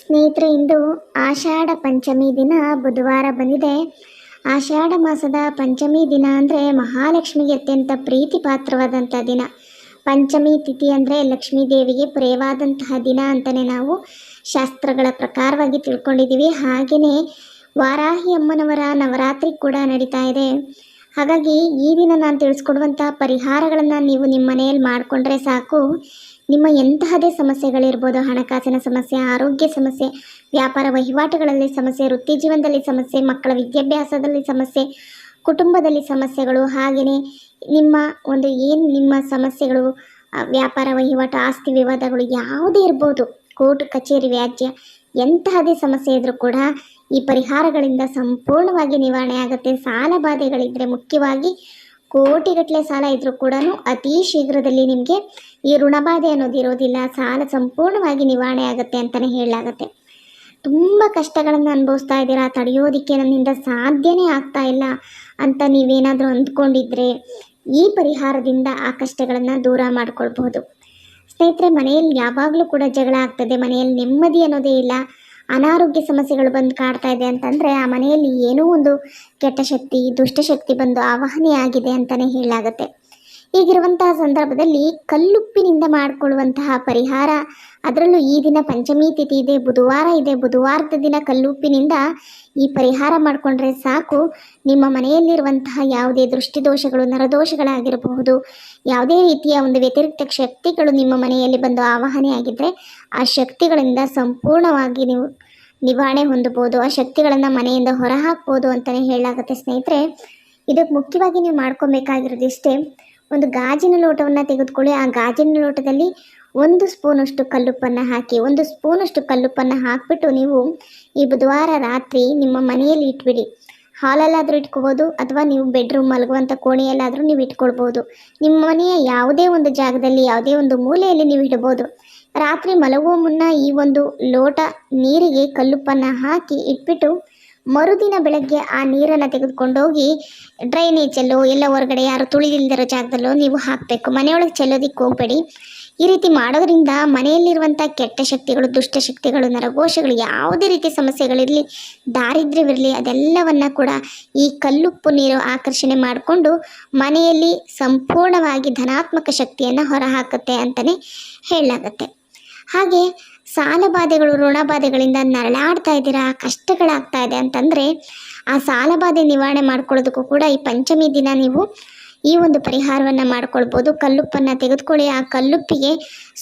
ಸ್ನೇಹಿತರೆ, ಇಂದು ಆಷಾಢ ಪಂಚಮಿ ದಿನ ಬುಧವಾರ ಬಂದಿದೆ. ಆಷಾಢ ಮಾಸದ ಪಂಚಮಿ ದಿನ ಅಂದರೆ ಮಹಾಲಕ್ಷ್ಮಿಗೆ ಅತ್ಯಂತ ಪ್ರೀತಿ ಪಾತ್ರವಾದಂಥ ದಿನ. ಪಂಚಮಿ ತಿಥಿ ಅಂದರೆ ಲಕ್ಷ್ಮೀ ದೇವಿಗೆ ಪ್ರಿಯವಾದಂತಹ ದಿನ ಅಂತಲೇ ನಾವು ಶಾಸ್ತ್ರಗಳ ಪ್ರಕಾರವಾಗಿ ತಿಳ್ಕೊಂಡಿದ್ದೀವಿ. ಹಾಗೆಯೇ ವಾರಾಹಿ ಅಮ್ಮನವರ ನವರಾತ್ರಿ ಕೂಡ ನಡೀತಾ ಇದೆ. ಹಾಗಾಗಿ ಈ ದಿನ ನಾನು ತಿಳಿಸ್ಕೊಡುವಂಥ ಪರಿಹಾರಗಳನ್ನು ನೀವು ನಿಮ್ಮ ಮನೆಯಲ್ಲಿ ಮಾಡಿಕೊಂಡ್ರೆ ಸಾಕು. ನಿಮ್ಮ ಎಂತಹದೇ ಸಮಸ್ಯೆಗಳಿರ್ಬೋದು, ಹಣಕಾಸಿನ ಸಮಸ್ಯೆ, ಆರೋಗ್ಯ ಸಮಸ್ಯೆ, ವ್ಯಾಪಾರ ವಹಿವಾಟುಗಳಲ್ಲಿ ಸಮಸ್ಯೆ, ವೃತ್ತಿ ಜೀವನದಲ್ಲಿ ಸಮಸ್ಯೆ, ಮಕ್ಕಳ ವಿದ್ಯಾಭ್ಯಾಸದಲ್ಲಿ ಸಮಸ್ಯೆ, ಕುಟುಂಬದಲ್ಲಿ ಸಮಸ್ಯೆಗಳು, ಹಾಗೆಯೇ ನಿಮ್ಮ ಒಂದು ಏನು ನಿಮ್ಮ ಸಮಸ್ಯೆಗಳು ವ್ಯಾಪಾರ ವಹಿವಾಟು, ಆಸ್ತಿ ವಿವಾದಗಳು ಯಾವುದೇ ಇರ್ಬೋದು, ಕೋರ್ಟ್, ಕಚೇರಿ, ವ್ಯಾಜ್ಯ ಎಂತಹದೇ ಸಮಸ್ಯೆ ಇದ್ದರೂ ಕೂಡ ಈ ಪರಿಹಾರಗಳಿಂದ ಸಂಪೂರ್ಣವಾಗಿ ನಿವಾರಣೆ ಆಗುತ್ತೆ. ಸಾಲ ಬಾಧೆಗಳಿದ್ದರೆ ಮುಖ್ಯವಾಗಿ ಕೋಟಿಗಟ್ಟಲೆ ಸಾಲ ಇದ್ದರೂ ಕೂಡ ಅತಿ ಶೀಘ್ರದಲ್ಲಿ ನಿಮಗೆ ಈ ಋಣಬಾಧೆ ಅನ್ನೋದು ಇರೋದಿಲ್ಲ. ಸಾಲ ಸಂಪೂರ್ಣವಾಗಿ ನಿವಾರಣೆ ಆಗುತ್ತೆ ಅಂತಲೇ ಹೇಳಲಾಗುತ್ತೆ. ತುಂಬ ಕಷ್ಟಗಳನ್ನು ಅನುಭವಿಸ್ತಾ ಇದ್ದೀರಾ? ತಡೆಯೋದಕ್ಕೆ ನನ್ನಿಂದ ಸಾಧ್ಯನೇ ಆಗ್ತಾ ಇಲ್ಲ ಅಂತ ನೀವೇನಾದರೂ ಅಂದ್ಕೊಂಡಿದ್ರೆ ಈ ಪರಿಹಾರದಿಂದ ಆ ಕಷ್ಟಗಳನ್ನು ದೂರ ಮಾಡ್ಕೊಳ್ಬಹುದು. ಸ್ನೇಹಿತರೆ, ಮನೆಯಲ್ಲಿ ಯಾವಾಗಲೂ ಕೂಡ ಜಗಳ ಆಗ್ತದೆ. ಮನೆಯಲ್ಲಿ ನೆಮ್ಮದಿ ಅನ್ನೋದೇ ಇಲ್ಲ. ಅನಾರೋಗ್ಯ ಸಮಸ್ಯೆಗಳು ಬಂದು ಕಾಡ್ತಾ ಇದೆ ಅಂತಂದರೆ ಆ ಮನೆಯಲ್ಲಿ ಏನೋ ಒಂದು ಕೆಟ್ಟ ಶಕ್ತಿ ದುಷ್ಟಶಕ್ತಿ ಬಂದು ಆವಾಹನೆ ಆಗಿದೆ ಅಂತಲೇ ಹೇಳಲಾಗುತ್ತೆ. ಹೀಗಿರುವಂತಹ ಸಂದರ್ಭದಲ್ಲಿ ಕಲ್ಲುಪ್ಪಿನಿಂದ ಮಾಡಿಕೊಳ್ಳುವಂತಹ ಪರಿಹಾರ. ಅದರಲ್ಲೂ ಈ ದಿನ ಪಂಚಮಿ ತಿಥಿ ಇದೆ, ಬುಧವಾರ ಇದೆ. ಬುಧವಾರದ ದಿನ ಕಲ್ಲುಪ್ಪಿನಿಂದ ಈ ಪರಿಹಾರ ಮಾಡಿಕೊಂಡ್ರೆ ಸಾಕು. ನಿಮ್ಮ ಮನೆಯಲ್ಲಿರುವಂತಹ ಯಾವುದೇ ದೃಷ್ಟಿದೋಷಗಳು, ನರದೋಷಗಳಾಗಿರಬಹುದು. ಯಾವುದೇ ರೀತಿಯ ಒಂದು ವ್ಯತಿರಿಕ್ತ ಶಕ್ತಿಗಳು ನಿಮ್ಮ ಮನೆಯಲ್ಲಿ ಬಂದು ಆವಾಹನೆ ಆಗಿದ್ದರೆ ಆ ಶಕ್ತಿಗಳಿಂದ ಸಂಪೂರ್ಣವಾಗಿ ನೀವು ನಿವಾರಣೆ ಹೊಂದಬಹುದು. ಆ ಶಕ್ತಿಗಳನ್ನು ಮನೆಯಿಂದ ಹೊರಹಾಕ್ಬೋದು ಅಂತಲೇ ಹೇಳಲಾಗುತ್ತೆ ಸ್ನೇಹಿತರೆ. ಇದಕ್ಕೆ ಮುಖ್ಯವಾಗಿ ನೀವು ಮಾಡ್ಕೊಬೇಕಾಗಿರೋದು ಇಷ್ಟೇ. ಒಂದು ಗಾಜಿನ ಲೋಟವನ್ನು ತೆಗೆದುಕೊಳ್ಳಿ. ಆ ಗಾಜಿನ ಲೋಟದಲ್ಲಿ ಒಂದು ಸ್ಪೂನಷ್ಟು ಕಲ್ಲುಪ್ಪನ್ನು ಹಾಕಿ, ಒಂದು ಸ್ಪೂನಷ್ಟು ಕಲ್ಲುಪ್ಪನ್ನು ಹಾಕಿಬಿಟ್ಟು ನೀವು ಈ ಬುಧವಾರ ರಾತ್ರಿ ನಿಮ್ಮ ಮನೆಯಲ್ಲಿ ಇಟ್ಬಿಡಿ. ಹಾಲಲ್ಲಾದರೂ ಇಟ್ಕೋಬೋದು, ಅಥವಾ ನೀವು ಬೆಡ್ರೂಮ್ ಮಲಗುವಂಥ ಕೋಣೆಯಲ್ಲಾದರೂ ನೀವು ಇಟ್ಕೊಳ್ಬೋದು. ನಿಮ್ಮ ಮನೆಯ ಯಾವುದೇ ಒಂದು ಜಾಗದಲ್ಲಿ, ಯಾವುದೇ ಒಂದು ಮೂಲೆಯಲ್ಲಿ ನೀವು ಇಡ್ಬೋದು. ರಾತ್ರಿ ಮಲಗುವ ಮುನ್ನ ಈ ಒಂದು ಲೋಟ ನೀರಿಗೆ ಕಲ್ಲುಪ್ಪನ್ನು ಹಾಕಿ ಇಟ್ಬಿಟ್ಟು ಮರುದಿನ ಬೆಳಗ್ಗೆ ಆ ನೀರನ್ನು ತೆಗೆದುಕೊಂಡೋಗಿ ಡ್ರೈನೇಜಲ್ಲೋ ಎಲ್ಲ ಹೊರಗಡೆ ಯಾರು ತುಳಿದಿಲ್ಲದಿರೋ ಜಾಗದಲ್ಲೋ ನೀವು ಹಾಕಬೇಕು. ಮನೆಯೊಳಗೆ ಚೆಲ್ಲೋದಿಕ್ಕೆ ಹೋಗಬೇಡಿ. ಈ ರೀತಿ ಮಾಡೋದ್ರಿಂದ ಮನೆಯಲ್ಲಿರುವಂಥ ಕೆಟ್ಟ ಶಕ್ತಿಗಳು ದುಷ್ಟಶಕ್ತಿಗಳು ನರಘೋಷಗಳು, ಯಾವುದೇ ರೀತಿ ಸಮಸ್ಯೆಗಳಿರಲಿ, ದಾರಿದ್ರ್ಯವಿರಲಿ, ಅದೆಲ್ಲವನ್ನ ಕೂಡ ಈ ಕಲ್ಲುಪ್ಪು ನೀರು ಆಕರ್ಷಣೆ ಮಾಡಿಕೊಂಡು ಮನೆಯಲ್ಲಿ ಸಂಪೂರ್ಣವಾಗಿ ಧನಾತ್ಮಕ ಶಕ್ತಿಯನ್ನು ಹೊರಹಾಕುತ್ತೆ ಅಂತಲೇ ಹೇಳಲಾಗತ್ತೆ. ಹಾಗೆ ಸಾಲಬಾಧೆಗಳು ಋಣಬಾಧೆಗಳಿಂದ ಋಣ ಬಾಧೆಗಳಿಂದ ನರಳಾಡ್ತಾ ಇದ್ದೀರಾ, ಕಷ್ಟಗಳಾಗ್ತಾ ಇದೆ ಅಂತಂದರೆ ಆ ಸಾಲಬಾಧೆ ನಿವಾರಣೆ ಮಾಡ್ಕೊಳ್ಳೋದಕ್ಕೂ ಕೂಡ ಈ ಪಂಚಮಿ ದಿನ ನೀವು ಈ ಒಂದು ಪರಿಹಾರವನ್ನು ಮಾಡ್ಕೊಳ್ಬೋದು. ಕಲ್ಲುಪ್ಪನ್ನು ತೆಗೆದುಕೊಳ್ಳಿ. ಆ ಕಲ್ಲುಪ್ಪಿಗೆ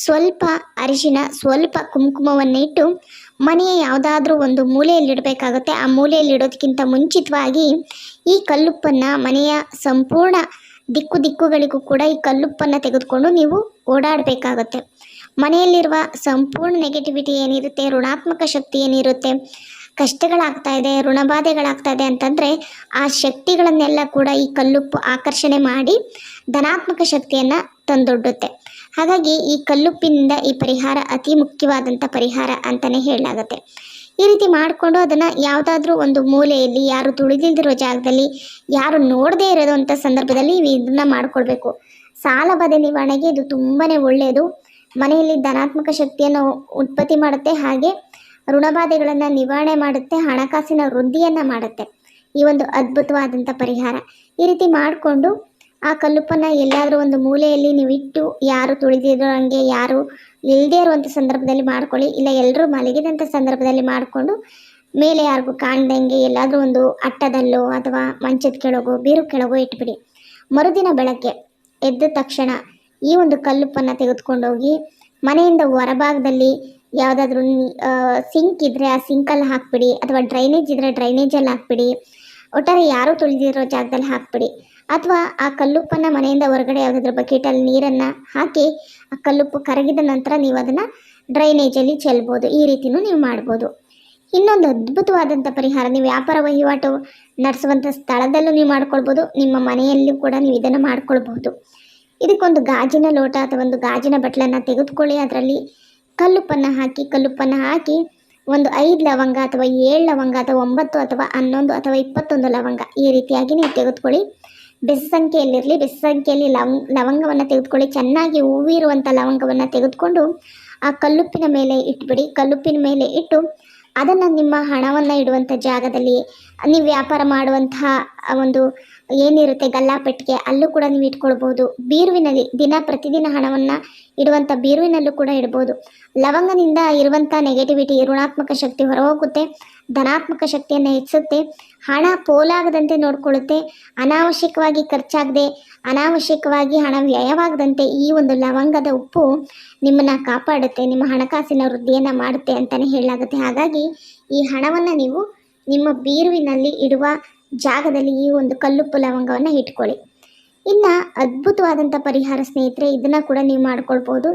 ಸ್ವಲ್ಪ ಅರಿಶಿನ, ಸ್ವಲ್ಪ ಕುಂಕುಮವನ್ನು ಇಟ್ಟು ಮನೆಯ ಯಾವುದಾದ್ರೂ ಒಂದು ಮೂಲೆಯಲ್ಲಿಡಬೇಕಾಗುತ್ತೆ. ಆ ಮೂಲೆಯಲ್ಲಿಡೋದಕ್ಕಿಂತ ಮುಂಚಿತವಾಗಿ ಈ ಕಲ್ಲುಪ್ಪನ್ನು ಮನೆಯ ಸಂಪೂರ್ಣ ದಿಕ್ಕು ದಿಕ್ಕುಗಳಿಗೂ ಕೂಡ ಈ ಕಲ್ಲುಪ್ಪನ್ನು ತೆಗೆದುಕೊಂಡು ನೀವು ಓಡಾಡಬೇಕಾಗತ್ತೆ. ಮನೆಯಲ್ಲಿರುವ ಸಂಪೂರ್ಣ ನೆಗೆಟಿವಿಟಿ ಏನಿರುತ್ತೆ, ಋಣಾತ್ಮಕ ಶಕ್ತಿ ಏನಿರುತ್ತೆ, ಕಷ್ಟಗಳಾಗ್ತಾ ಇದೆ, ಋಣಬಾಧೆಗಳಾಗ್ತಾ ಇದೆ ಅಂತಂದರೆ ಆ ಶಕ್ತಿಗಳನ್ನೆಲ್ಲ ಕೂಡ ಈ ಕಲ್ಲುಪ್ಪು ಆಕರ್ಷಣೆ ಮಾಡಿ ಧನಾತ್ಮಕ ಶಕ್ತಿಯನ್ನು ತಂದೊಡ್ಡುತ್ತೆ. ಹಾಗಾಗಿ ಈ ಕಲ್ಲುಪ್ಪಿನಿಂದ ಈ ಪರಿಹಾರ ಅತಿ ಮುಖ್ಯವಾದಂಥ ಪರಿಹಾರ ಅಂತಲೇ ಹೇಳಲಾಗುತ್ತೆ. ಈ ರೀತಿ ಮಾಡಿಕೊಂಡು ಅದನ್ನು ಯಾವುದಾದ್ರೂ ಒಂದು ಮೂಲೆಯಲ್ಲಿ ಯಾರು ತುಳಿದಿಲ್ದಿರೋ ಜಾಗದಲ್ಲಿ, ಯಾರು ನೋಡದೇ ಇರೋದಂಥ ಸಂದರ್ಭದಲ್ಲಿ ಇದನ್ನು ಮಾಡ್ಕೊಳ್ಬೇಕು ಸಾಲ ಬಾಧೆ ನಿವಾರಣೆಗೆ ಇದು ತುಂಬಾ ಒಳ್ಳೆಯದು ಮನೆಯಲ್ಲಿ ಧನಾತ್ಮಕ ಶಕ್ತಿಯನ್ನು ಉತ್ಪತ್ತಿ ಮಾಡುತ್ತೆ, ಹಾಗೆ ಋಣಬಾಧೆಗಳನ್ನು ನಿವಾರಣೆ ಮಾಡುತ್ತೆ, ಹಣಕಾಸಿನ ವೃದ್ಧಿಯನ್ನು ಮಾಡುತ್ತೆ. ಈ ಒಂದು ಅದ್ಭುತವಾದಂಥ ಪರಿಹಾರ. ಈ ರೀತಿ ಮಾಡಿಕೊಂಡು ಆ ಕಲ್ಲುಪ್ಪನ್ನು ಎಲ್ಲಾದರೂ ಒಂದು ಮೂಲೆಯಲ್ಲಿ ನೀವು ಇಟ್ಟು ಯಾರು ತುಳಿದಿರೋ ಹಂಗೆ, ಯಾರು ಇಲ್ಲದೇ ಇರುವಂಥ ಸಂದರ್ಭದಲ್ಲಿ ಮಾಡ್ಕೊಳ್ಳಿ, ಇಲ್ಲ ಎಲ್ಲರೂ ಮಲಗಿದಂಥ ಸಂದರ್ಭದಲ್ಲಿ ಮಾಡಿಕೊಂಡು ಮೇಲೆ ಯಾರಿಗೂ ಕಾಣ್ದಂಗೆ ಎಲ್ಲಾದರೂ ಒಂದು ಅಟ್ಟದಲ್ಲೋ ಅಥವಾ ಮಂಚದ ಕೆಳಗೋ, ಬೀರು ಕೆಳಗೋ ಇಟ್ಬಿಡಿ. ಮರುದಿನ ಬೆಳಗ್ಗೆ ಎದ್ದ ತಕ್ಷಣ ಈ ಒಂದು ಕಲ್ಲುಪ್ಪನ್ನು ತೆಗೆದುಕೊಂಡೋಗಿ ಮನೆಯಿಂದ ಹೊರಭಾಗದಲ್ಲಿ ಯಾವುದಾದ್ರೂ ಸಿಂಕ್ ಇದ್ದರೆ ಆ ಸಿಂಕಲ್ಲಿ ಹಾಕ್ಬಿಡಿ ಅಥವಾ ಡ್ರೈನೇಜ್ ಇದ್ದರೆ ಡ್ರೈನೇಜಲ್ಲಿ ಹಾಕ್ಬಿಡಿ. ಒಟ್ಟಾರೆ ಯಾರೂ ತುಳಿದಿರೋ ಜಾಗದಲ್ಲಿ ಹಾಕ್ಬಿಡಿ. ಅಥವಾ ಆ ಕಲ್ಲುಪ್ಪನ್ನು ಮನೆಯಿಂದ ಹೊರಗಡೆ ಯಾವುದಾದ್ರೂ ಬಕೆಟಲ್ಲಿ ನೀರನ್ನು ಹಾಕಿ ಆ ಕಲ್ಲುಪ್ಪು ಕರಗಿದ ನಂತರ ನೀವು ಅದನ್ನು ಡ್ರೈನೇಜಲ್ಲಿ ಚೆಲ್ಬೋದು. ಈ ರೀತಿಯೂ ನೀವು ಮಾಡ್ಬೋದು. ಇನ್ನೊಂದು ಅದ್ಭುತವಾದಂಥ ಪರಿಹಾರ, ನೀವು ವ್ಯಾಪಾರ ವಹಿವಾಟು ನಡೆಸುವಂಥ ಸ್ಥಳದಲ್ಲೂ ನೀವು ಮಾಡ್ಕೊಳ್ಬೋದು, ನಿಮ್ಮ ಮನೆಯಲ್ಲೂ ಕೂಡ ನೀವು ಇದನ್ನು ಮಾಡ್ಕೊಳ್ಬಹುದು ಇದಕ್ಕೊಂದು ಗಾಜಿನ ಲೋಟ ಅಥವಾ ಒಂದು ಗಾಜಿನ ಬಟ್ಲನ್ನು ತೆಗೆದುಕೊಳ್ಳಿ. ಅದರಲ್ಲಿ ಕಲ್ಲುಪ್ಪನ್ನು ಹಾಕಿ ಕಲ್ಲುಪ್ಪನ್ನು ಹಾಕಿ ಒಂದು ಐದು ಲವಂಗ ಅಥವಾ ಏಳು ಲವಂಗ ಅಥವಾ ಒಂಬತ್ತು ಅಥವಾ ಹನ್ನೊಂದು ಅಥವಾ ಇಪ್ಪತ್ತೊಂದು ಲವಂಗ ಈ ರೀತಿಯಾಗಿ ನೀವು ತೆಗೆದುಕೊಳ್ಳಿ. ಬೆಸ ಸಂಖ್ಯೆಯಲ್ಲಿರಲಿ ಬೆಸ ಸಂಖ್ಯೆಯಲ್ಲಿ ಲವಂಗ ಲವಂಗವನ್ನು ತೆಗೆದುಕೊಳ್ಳಿ. ಚೆನ್ನಾಗಿ ಹೂವಿರುವಂಥ ಲವಂಗವನ್ನು ತೆಗೆದುಕೊಂಡು ಆ ಕಲ್ಲುಪ್ಪಿನ ಮೇಲೆ ಇಟ್ಬಿಡಿ. ಕಲ್ಲುಪ್ಪಿನ ಮೇಲೆ ಇಟ್ಟು ಅದನ್ನು ನಿಮ್ಮ ಹಣವನ್ನು ಇಡುವಂಥ ಜಾಗದಲ್ಲಿ, ನೀವು ವ್ಯಾಪಾರ ಮಾಡುವಂತಹ ಒಂದು ಏನಿರುತ್ತೆ ಗಲ್ಲಾಪೆಟ್ಟಿಗೆ, ಅಲ್ಲೂ ಕೂಡ ನೀವು ಇಟ್ಕೊಳ್ಬೋದು. ಬೀರುವಿನಲ್ಲಿ ದಿನ ಪ್ರತಿದಿನ ಹಣವನ್ನು ಇಡುವಂಥ ಬೀರುವಿನಲ್ಲೂ ಕೂಡ ಇಡ್ಬೋದು. ಲವಂಗನಿಂದ ಇರುವಂಥ ನೆಗೆಟಿವಿಟಿ ಋಣಾತ್ಮಕ ಶಕ್ತಿ ಹೊರಹೋಗುತ್ತೆ, ಧನಾತ್ಮಕ ಶಕ್ತಿಯನ್ನು ಹೆಚ್ಚಿಸುತ್ತೆ, ಹಣ ಪೋಲಾಗದಂತೆ ನೋಡಿಕೊಳ್ಳುತ್ತೆ, ಅನಾವಶ್ಯಕವಾಗಿ ಖರ್ಚಾಗದೆ, ಅನಾವಶ್ಯಕವಾಗಿ ಹಣ ವ್ಯಯವಾಗದಂತೆ ಈ ಒಂದು ಲವಂಗದ ಉಪ್ಪು ನಿಮ್ಮನ್ನು ಕಾಪಾಡುತ್ತೆ, ನಿಮ್ಮ ಹಣಕಾಸಿನ ವೃದ್ಧಿಯನ್ನು ಮಾಡುತ್ತೆ ಅಂತಲೇ ಹೇಳಲಾಗುತ್ತೆ. ಹಾಗಾಗಿ ಈ ಹಣವನ್ನು ನೀವು ನಿಮ್ಮ ಬೀರುವಿನಲ್ಲಿ ಇಡುವ ಜಾಗದಲ್ಲಿ ಈ ಒಂದು ಕಲ್ಲುಪ್ಪು ಲವಂಗವನ್ನು ಇಟ್ಕೊಳ್ಳಿ. ಇನ್ನು ಅದ್ಭುತವಾದಂಥ ಪರಿಹಾರ ಸ್ನೇಹಿತರೆ, ಇದನ್ನು ಕೂಡ ನೀವು ಮಾಡ್ಕೊಳ್ಬೋದು.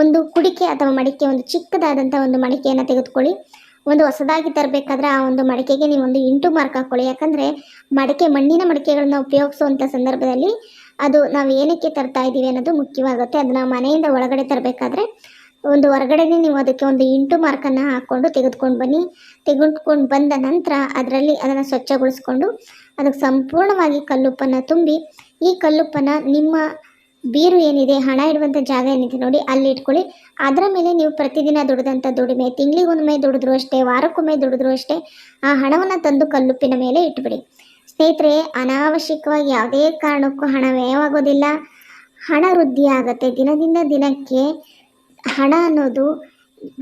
ಒಂದು ಕುಡಿಕೆ ಅಥವಾ ಮಡಿಕೆ, ಒಂದು ಚಿಕ್ಕದಾದಂಥ ಒಂದು ಮಡಿಕೆಯನ್ನು ತೆಗೆದುಕೊಳ್ಳಿ. ಒಂದು ಹೊಸದಾಗಿ ತರಬೇಕಾದ್ರೆ ಆ ಒಂದು ಮಡಿಕೆಗೆ ನೀವು ಒಂದು ಇಂಟು ಮಾರ್ಕ್ ಹಾಕ್ಕೊಳ್ಳಿ ಯಾಕಂದರೆ ಮಡಿಕೆ, ಮಣ್ಣಿನ ಮಡಿಕೆಗಳನ್ನ ಉಪಯೋಗಿಸುವಂಥ ಸಂದರ್ಭದಲ್ಲಿ ಅದು ನಾವು ಏನಕ್ಕೆ ತರ್ತಾ ಇದ್ದೀವಿ ಅನ್ನೋದು ಮುಖ್ಯವಾಗುತ್ತೆ. ಅದನ್ನು ಮನೆಯಿಂದ ಒಳಗಡೆ ತರಬೇಕಾದ್ರೆ ಒಂದು ಹೊರಗಡೆನೇ ನೀವು ಅದಕ್ಕೆ ಒಂದು ಇಂಟು ಮಾರ್ಕನ್ನು ಹಾಕ್ಕೊಂಡು ತೆಗೆದುಕೊಂಡು ಬನ್ನಿ. ತೆಗೆದುಕೊಂಡು ಬಂದ ನಂತರ ಅದರಲ್ಲಿ ಅದನ್ನು ಸ್ವಚ್ಛಗೊಳಿಸ್ಕೊಂಡು ಅದಕ್ಕೆ ಸಂಪೂರ್ಣವಾಗಿ ಕಲ್ಲುಪ್ಪನ್ನು ತುಂಬಿ, ಈ ಕಲ್ಲುಪ್ಪನ್ನು ನಿಮ್ಮ ಬೀರು ಏನಿದೆ, ಹಣ ಇಡುವಂಥ ಜಾಗ ಏನಿದೆ ನೋಡಿ ಅಲ್ಲಿ ಇಟ್ಕೊಳ್ಳಿ. ಅದರ ಮೇಲೆ ನೀವು ಪ್ರತಿದಿನ ದುಡಿದಂಥ ದುಡಿಮೆ, ತಿಂಗಳಿಗೊಮ್ಮೆ ದುಡಿದ್ರು ಅಷ್ಟೇ, ವಾರಕ್ಕೊಮ್ಮೆ ದುಡಿದ್ರು ಅಷ್ಟೇ, ಆ ಹಣವನ್ನು ತಂದು ಕಲ್ಲುಪ್ಪಿನ ಮೇಲೆ ಇಟ್ಬಿಡಿ. ಸ್ನೇಹಿತರೆ, ಅನಾವಶ್ಯಕವಾಗಿ ಯಾವುದೇ ಕಾರಣಕ್ಕೂ ಹಣ ವ್ಯಯವಾಗೋದಿಲ್ಲ. ಹಣ ವೃದ್ಧಿ ಆಗುತ್ತೆ ದಿನದಿಂದ ದಿನಕ್ಕೆ ಹಣ ಅನ್ನೋದು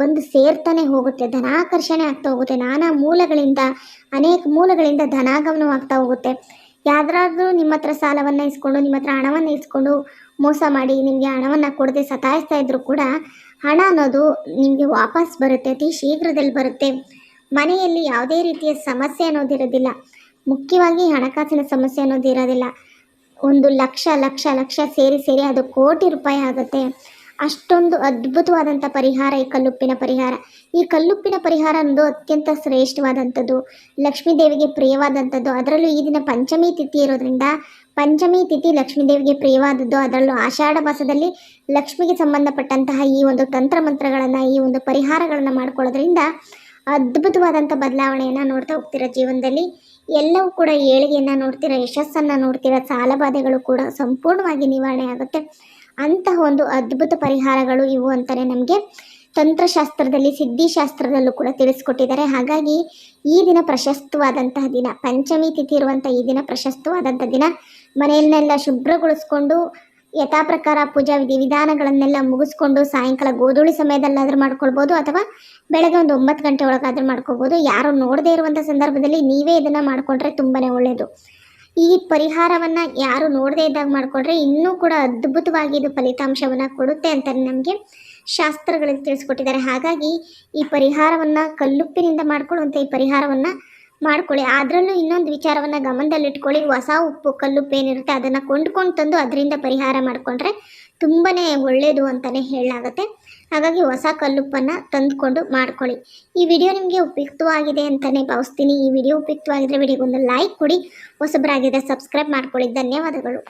ಬಂದು ಸೇರ್ತಾನೆ ಹೋಗುತ್ತೆ, ಧನಾಕರ್ಷಣೆ ಆಗ್ತಾ ಹೋಗುತ್ತೆ, ನಾನಾ ಮೂಲಗಳಿಂದ, ಅನೇಕ ಮೂಲಗಳಿಂದ ಧನಾಗಮನವಾಗ್ತಾ ಹೋಗುತ್ತೆ. ಯಾವ್ದಾದ್ರೂ ನಿಮ್ಮ ಹತ್ರ ಸಾಲವನ್ನು ಇಸ್ಕೊಂಡು, ನಿಮ್ಮ ಹತ್ರ ಹಣವನ್ನು ಇಸ್ಕೊಂಡು ಮೋಸ ಮಾಡಿ, ನಿಮಗೆ ಹಣವನ್ನು ಕೊಡದೆ ಸತಾಯಿಸ್ತಾ ಇದ್ದರೂ ಕೂಡ ಹಣ ಅನ್ನೋದು ನಿಮಗೆ ವಾಪಸ್ ಬರುತ್ತೆ, ಅತಿ ಶೀಘ್ರದಲ್ಲಿ ಬರುತ್ತೆ. ಮನೆಯಲ್ಲಿ ಯಾವುದೇ ರೀತಿಯ ಸಮಸ್ಯೆ ಅನ್ನೋದಿರೋದಿಲ್ಲ ಮುಖ್ಯವಾಗಿ ಹಣಕಾಸಿನ ಸಮಸ್ಯೆ ಅನ್ನೋದು ಇರೋದಿಲ್ಲ. ಒಂದು ಲಕ್ಷ ಲಕ್ಷ ಲಕ್ಷ ಸೇರಿ ಸೇರಿ ಅದು ಕೋಟಿ ರೂಪಾಯಿ ಆಗುತ್ತೆ. ಅಷ್ಟೊಂದು ಅದ್ಭುತವಾದಂಥ ಪರಿಹಾರ ಈ ಕಲ್ಲುಪ್ಪಿನ ಪರಿಹಾರ. ಈ ಕಲ್ಲುಪ್ಪಿನ ಪರಿಹಾರ ಅನ್ನೋದು ಅತ್ಯಂತ ಶ್ರೇಷ್ಠವಾದಂಥದ್ದು. ಲಕ್ಷ್ಮೀ ದೇವಿಗೆ ಪ್ರಿಯವಾದಂಥದ್ದು. ಅದರಲ್ಲೂ ಈ ದಿನ ಪಂಚಮಿ ತಿಥಿ ಇರೋದ್ರಿಂದ ಪಂಚಮಿ ತಿಥಿ ಲಕ್ಷ್ಮೀ ದೇವಿಗೆ ಪ್ರಿಯವಾದದ್ದು. ಅದರಲ್ಲೂ ಆಷಾಢ ಮಾಸದಲ್ಲಿ ಲಕ್ಷ್ಮಿಗೆ ಸಂಬಂಧಪಟ್ಟಂತಹ ಈ ಒಂದು ತಂತ್ರ ಮಂತ್ರಗಳನ್ನು ಈ ಒಂದು ಪರಿಹಾರಗಳನ್ನು ಮಾಡ್ಕೊಳ್ಳೋದ್ರಿಂದ ಅದ್ಭುತವಾದಂಥ ಬದಲಾವಣೆಯನ್ನು ನೋಡ್ತಾ ಹೋಗ್ತೀರ ಜೀವನದಲ್ಲಿ. ಎಲ್ಲವೂ ಕೂಡ ಏಳಿಗೆಯನ್ನು ನೋಡ್ತೀರ, ಯಶಸ್ಸನ್ನು ನೋಡ್ತೀರ, ಸಾಲಬಾಧೆಗಳು ಕೂಡ ಸಂಪೂರ್ಣವಾಗಿ ನಿವಾರಣೆ ಆಗುತ್ತೆ. ಅಂತಹ ಒಂದು ಅದ್ಭುತ ಪರಿಹಾರಗಳು ಇವು ಅಂತಲೇ ನಮಗೆ ತಂತ್ರಶಾಸ್ತ್ರದಲ್ಲಿ, ಸಿದ್ಧಿಶಾಸ್ತ್ರದಲ್ಲೂ ಕೂಡ ತಿಳಿಸ್ಕೊಟ್ಟಿದ್ದಾರೆ. ಹಾಗಾಗಿ ಈ ದಿನ ಪ್ರಶಸ್ತವಾದಂತಹ ದಿನ, ಪಂಚಮಿ ತಿಥಿ ಇರುವಂಥ ಈ ದಿನ ಪ್ರಶಸ್ತವಾದಂಥ ದಿನ ಮನೆಯನ್ನೆಲ್ಲ ಶುಭ್ರಗೊಳಿಸ್ಕೊಂಡು ಯಥಾ ಪ್ರಕಾರ ಪೂಜಾ ವಿಧಿ ವಿಧಾನಗಳನ್ನೆಲ್ಲ ಮುಗಿಸ್ಕೊಂಡು ಸಾಯಂಕಾಲ ಗೋಧೂಳಿ ಸಮಯದಲ್ಲಾದರೂ ಮಾಡ್ಕೊಳ್ಬೋದು ಅಥವಾ ಬೆಳಗ್ಗೆ ಒಂದು ಒಂಬತ್ತು ಗಂಟೆ ಒಳಗಾದರೂ ಮಾಡ್ಕೊಳ್ಬೋದು. ಯಾರು ನೋಡದೇ ಇರುವಂಥ ಸಂದರ್ಭದಲ್ಲಿ ನೀವೇ ಇದನ್ನು ಮಾಡಿಕೊಂಡ್ರೆ ತುಂಬಾ ಒಳ್ಳೆಯದು ಈ ಪರಿಹಾರವನ್ನು ಯಾರು ನೋಡದೇ ಇದ್ದಾಗ ಮಾಡಿಕೊಂಡ್ರೆ ಇನ್ನೂ ಕೂಡ ಅದ್ಭುತವಾಗಿ ಇದು ಫಲಿತಾಂಶವನ್ನು ಕೊಡುತ್ತೆ ಅಂತ ನಮಗೆ ಶಾಸ್ತ್ರಗಳಲ್ಲಿ ತಿಳಿಸ್ಕೊಟ್ಟಿದ್ದಾರೆ. ಹಾಗಾಗಿ ಈ ಪರಿಹಾರವನ್ನು ಕಲ್ಲುಪ್ಪಿನಿಂದ ಮಾಡ್ಕೊಳ್ಳುವಂತ ಈ ಪರಿಹಾರವನ್ನು ಮಾಡ್ಕೊಳ್ಳಿ. ಅದರಲ್ಲೂ ಇನ್ನೊಂದು ವಿಚಾರವನ್ನು ಗಮನದಲ್ಲಿಟ್ಕೊಳ್ಳಿ. ಹೊಸ ಉಪ್ಪು, ಕಲ್ಲುಪ್ಪು ಏನಿರುತ್ತೆ ಅದನ್ನು ಕೊಂಡ್ಕೊಂಡು ತಂದು ಅದರಿಂದ ಪರಿಹಾರ ಮಾಡಿಕೊಂಡ್ರೆ ತುಂಬಾ ಒಳ್ಳೆಯದು ಅಂತಲೇ ಹೇಳಲಾಗುತ್ತೆ. ಹಾಗಾಗಿ ಹೊಸ ಕಲ್ಲುಪ್ಪನ್ನು ತಂದುಕೊಂಡು ಮಾಡ್ಕೊಳ್ಳಿ. ಈ ವಿಡಿಯೋ ನಿಮಗೆ ಉಪಯುಕ್ತವಾಗಿದೆ ಅಂತಲೇ ಭಾವಿಸ್ತೀನಿ. ಈ ವಿಡಿಯೋ ಉಪಯುಕ್ತವಾಗಿದ್ದರೆ ವಿಡಿಯೋಗೊಂದು ಲೈಕ್ ಕೊಡಿ. ಹೊಸಬರಾಗಿದ್ದರೆ ಸಬ್ಸ್ಕ್ರೈಬ್ ಮಾಡ್ಕೊಳ್ಳಿ. ಧನ್ಯವಾದಗಳು.